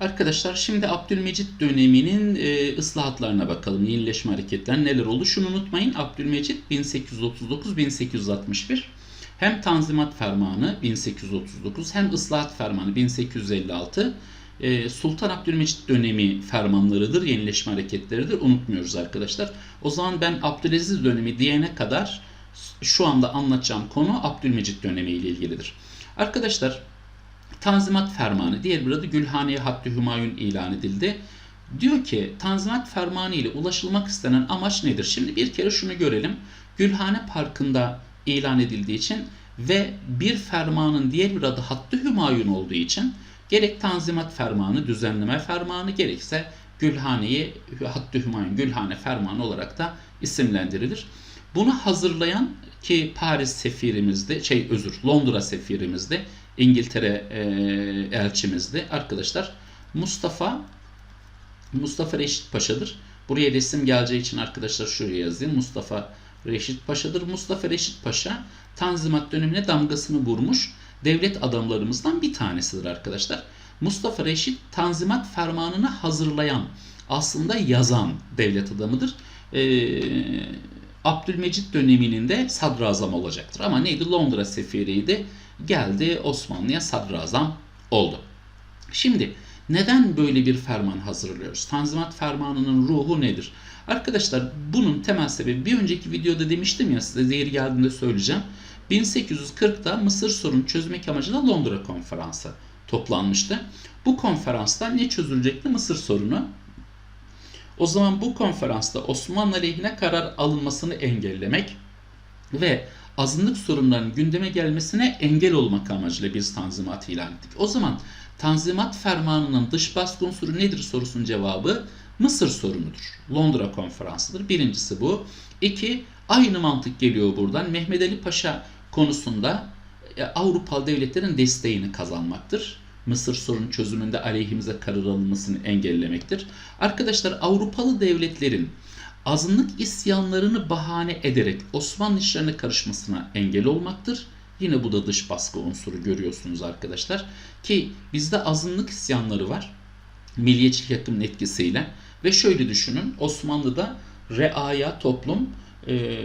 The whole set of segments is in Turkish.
Arkadaşlar şimdi Abdülmecit döneminin e, ıslahatlarına bakalım. Yenileşme hareketler neler oldu? Şunu unutmayın. Abdülmecit 1839-1861 hem Tanzimat Fermanı 1839 hem Islahat Fermanı 1856 e, Sultan Abdülmecit dönemi fermanlarıdır, yenileşme hareketleridir. Unutmuyoruz arkadaşlar. O zaman ben Abdülaziz dönemi diyene kadar şu anda anlatacağım konu Abdülmecit dönemi ile ilgilidir. Arkadaşlar Tanzimat Fermanı, diğer bir adı Gülhane-i Hattı Hümayun ilan edildi. Diyor ki Tanzimat Fermanı ile ulaşılmak istenen amaç nedir? Şimdi bir kere şunu görelim. Gülhane Parkı'nda ilan edildiği için ve bir fermanın diğer bir adı Hattı Hümayun olduğu için gerek Tanzimat Fermanı, düzenleme fermanı gerekse Gülhane'yi Hattı Hümayun, Gülhane Fermanı olarak da isimlendirilir. Bunu hazırlayan ki Paris sefirimizdi, şey özür Londra sefirimizdi, İngiltere e, elçimizdi arkadaşlar. Mustafa Mustafa Reşit Paşa'dır. Buraya resim geleceği için arkadaşlar şuraya yazayım. Mustafa Reşit Paşa'dır. Mustafa Reşit Paşa Tanzimat dönemine damgasını vurmuş devlet adamlarımızdan bir tanesidir arkadaşlar. Mustafa Reşit Tanzimat Fermanı'nı hazırlayan, aslında yazan devlet adamıdır. Ee, Abdülmecit döneminin de sadrazam olacaktır. Ama neydi? Londra sefiriydi. Geldi Osmanlı'ya sadrazam oldu. Şimdi neden böyle bir ferman hazırlıyoruz? Tanzimat Fermanı'nın ruhu nedir? Arkadaşlar bunun temel sebebi bir önceki videoda demiştim ya size zehir geldiğinde söyleyeceğim. 1840'da Mısır sorunu çözmek amacıyla Londra konferansı toplanmıştı. Bu konferansta ne çözülecekti? Mısır sorunu. O zaman bu konferansta Osmanlı aleyhine karar alınmasını engellemek ve azınlık sorunlarının gündeme gelmesine engel olmak amacıyla biz tanzimat ilan ettik. O zaman Tanzimat Fermanı'nın dış baskı unsuru nedir sorusunun cevabı Mısır sorunudur. Londra konferansıdır. Birincisi bu. İki, aynı mantık geliyor buradan. Mehmet Ali Paşa konusunda e, Avrupalı devletlerin desteğini kazanmaktır. Mısır sorunu çözümünde aleyhimize karar alınmasını engellemektir. Arkadaşlar Avrupalı devletlerin azınlık isyanlarını bahane ederek Osmanlı işlerine karışmasına engel olmaktır. Yine bu da dış baskı unsuru görüyorsunuz arkadaşlar. Ki bizde azınlık isyanları var. Milliyetçilik akımının etkisiyle. Ve şöyle düşünün Osmanlı'da reaya toplum e,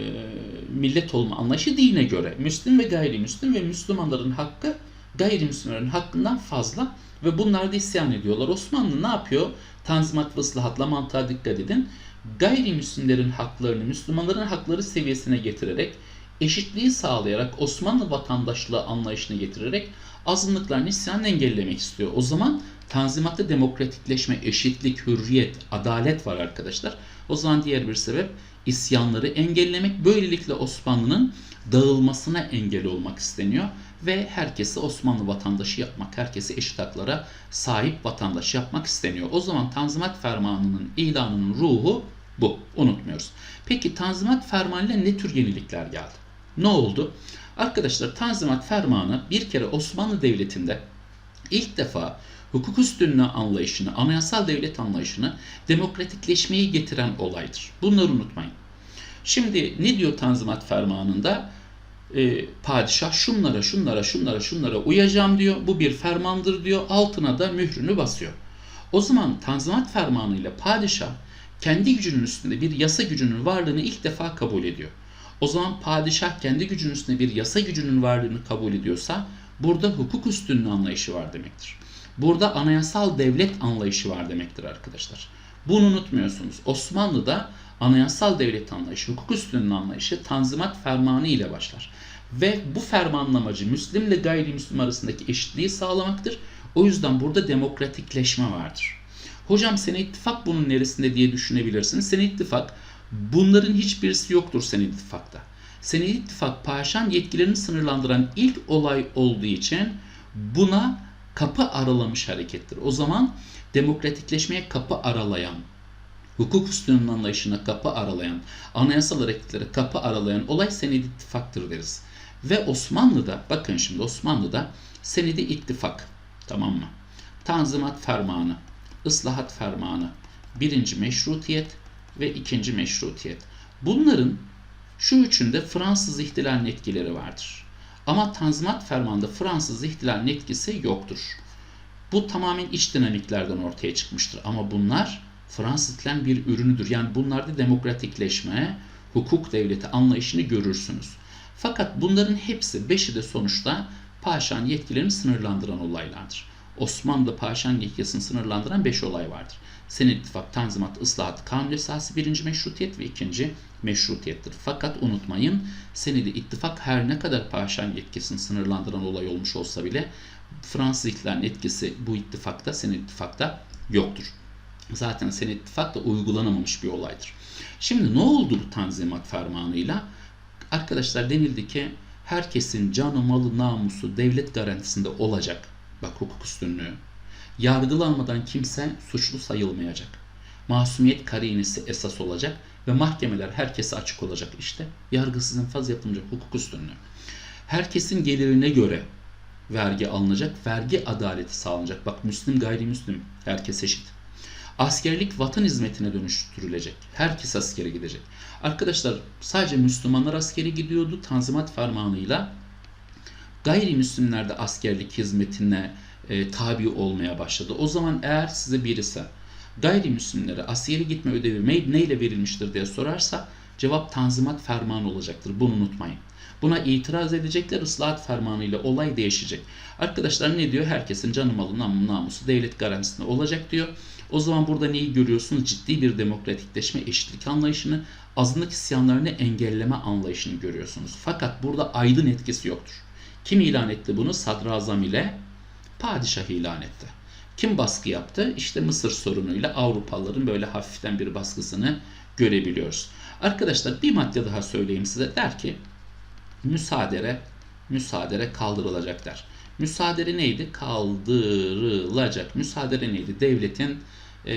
millet olma anlayışı dine göre. Müslim ve gayrimüslim ve Müslümanların hakkı gayrimüslimlerin hakkından fazla ve bunlar da isyan ediyorlar. Osmanlı ne yapıyor? Tanzimat ve ıslahatla mantığa dikkat edin. Gayrimüslimlerin haklarını Müslümanların hakları seviyesine getirerek eşitliği sağlayarak Osmanlı vatandaşlığı anlayışına getirerek azınlıkların isyanını engellemek istiyor. O zaman Tanzimat'ta demokratikleşme, eşitlik, hürriyet, adalet var arkadaşlar. O zaman diğer bir sebep isyanları engellemek. Böylelikle Osmanlı'nın dağılmasına engel olmak isteniyor ve herkesi Osmanlı vatandaşı yapmak, herkesi eşit haklara sahip vatandaş yapmak isteniyor. O zaman Tanzimat Fermanı'nın ilanının ruhu bu. Unutmuyoruz. Peki Tanzimat Fermanı ile ne tür yenilikler geldi? Ne oldu? Arkadaşlar Tanzimat Fermanı bir kere Osmanlı Devleti'nde ilk defa hukuk üstünlüğü anlayışını, anayasal devlet anlayışını demokratikleşmeyi getiren olaydır. Bunları unutmayın. Şimdi ne diyor Tanzimat Fermanı'nda? Ee, padişah şunlara, şunlara, şunlara, şunlara uyacağım diyor. Bu bir fermandır diyor. Altına da mührünü basıyor. O zaman Tanzimat Fermanı ile padişah kendi gücünün üstünde bir yasa gücünün varlığını ilk defa kabul ediyor. O zaman padişah kendi gücünün üstünde bir yasa gücünün varlığını kabul ediyorsa burada hukuk üstünlüğü anlayışı var demektir. Burada anayasal devlet anlayışı var demektir arkadaşlar. Bunu unutmuyorsunuz. Osmanlı'da anayasal devlet anlayışı, hukuk üstünlüğü anlayışı Tanzimat Fermanı ile başlar. Ve bu fermanın amacı Müslim ile gayrimüslim arasındaki eşitliği sağlamaktır. O yüzden burada demokratikleşme vardır. Hocam Sene İttifak bunun neresinde diye düşünebilirsiniz. Sene İttifak bunların hiçbirisi yoktur Sene İttifak'ta. Sene İttifak paşan yetkilerini sınırlandıran ilk olay olduğu için buna kapı aralamış harekettir. O zaman demokratikleşmeye kapı aralayan, hukuk üstünlüğünün anlayışına kapı aralayan, anayasal hareketlere kapı aralayan olay senedi ittifaktır deriz. Ve Osmanlı'da, bakın şimdi Osmanlı'da senedi ittifak, tamam mı? Tanzimat fermanı, ıslahat fermanı, birinci meşrutiyet ve ikinci meşrutiyet. Bunların şu üçünde Fransız ihtilalinin etkileri vardır. Ama Tanzimat Fermanı'nda Fransız ihtilalinin etkisi yoktur. Bu tamamen iç dinamiklerden ortaya çıkmıştır. Ama bunlar Fransızlıkların bir ürünüdür. Yani bunlarda demokratikleşme, hukuk devleti anlayışını görürsünüz. Fakat bunların hepsi, beşi de sonuçta paşan yetkilerini sınırlandıran olaylardır. Osmanlı paşan yetkisini sınırlandıran beş olay vardır. Senet ittifak, tanzimat, ıslahat, kanun esası birinci meşrutiyet ve ikinci meşrutiyettir. Fakat unutmayın senedi ittifak her ne kadar paşan yetkisini sınırlandıran olay olmuş olsa bile Fransız etkisi bu ittifakta, senet ittifakta yoktur. Zaten senet ittifak da uygulanamamış bir olaydır. Şimdi ne oldu bu tanzimat fermanıyla? Arkadaşlar denildi ki herkesin canı, malı, namusu devlet garantisinde olacak. Bak hukuk üstünlüğü. Yargılanmadan kimse suçlu sayılmayacak. Masumiyet karinesi esas olacak ve mahkemeler herkese açık olacak. İşte yargısız infaz yapılacak hukuk üstünlüğü. Herkesin gelirine göre vergi alınacak, vergi adaleti sağlanacak. Bak Müslüm gayrimüslim herkes eşit. Askerlik vatan hizmetine dönüştürülecek. Herkes askere gidecek. Arkadaşlar sadece Müslümanlar askere gidiyordu. Tanzimat fermanıyla gayrimüslimler de askerlik hizmetine e, tabi olmaya başladı. O zaman eğer size birisi gayrimüslimlere askere gitme ödevi neyle verilmiştir diye sorarsa cevap tanzimat fermanı olacaktır. Bunu unutmayın. Buna itiraz edecekler ıslahat fermanıyla olay değişecek. Arkadaşlar ne diyor? Herkesin canı malı namusu devlet garantisinde olacak diyor. O zaman burada neyi görüyorsunuz? Ciddi bir demokratikleşme, eşitlik anlayışını, azınlık isyanlarını engelleme anlayışını görüyorsunuz. Fakat burada aydın etkisi yoktur. Kim ilan etti bunu? Sadrazam ile padişah ilan etti. Kim baskı yaptı? İşte Mısır sorunuyla Avrupalıların böyle hafiften bir baskısını görebiliyoruz. Arkadaşlar bir madde daha söyleyeyim size. Der ki müsaadere müsaadere kaldırılacak der. Müsaadere neydi? Kaldırılacak. Müsaadere neydi? Devletin e,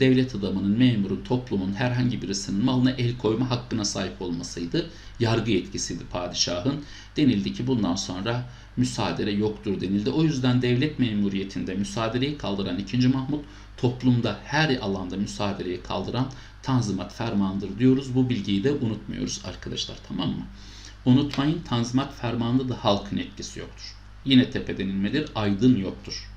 devlet adamının, memurun, toplumun herhangi birisinin malına el koyma hakkına sahip olmasıydı. Yargı yetkisiydi padişahın. Denildi ki bundan sonra müsaadere yoktur denildi. O yüzden devlet memuriyetinde müsaadereyi kaldıran 2. Mahmut toplumda her alanda müsaadereyi kaldıran tanzimat fermanıdır diyoruz. Bu bilgiyi de unutmuyoruz arkadaşlar tamam mı? Unutmayın tanzimat fermanında da halkın etkisi yoktur. Yine tepe denilmedir, aydın yoktur.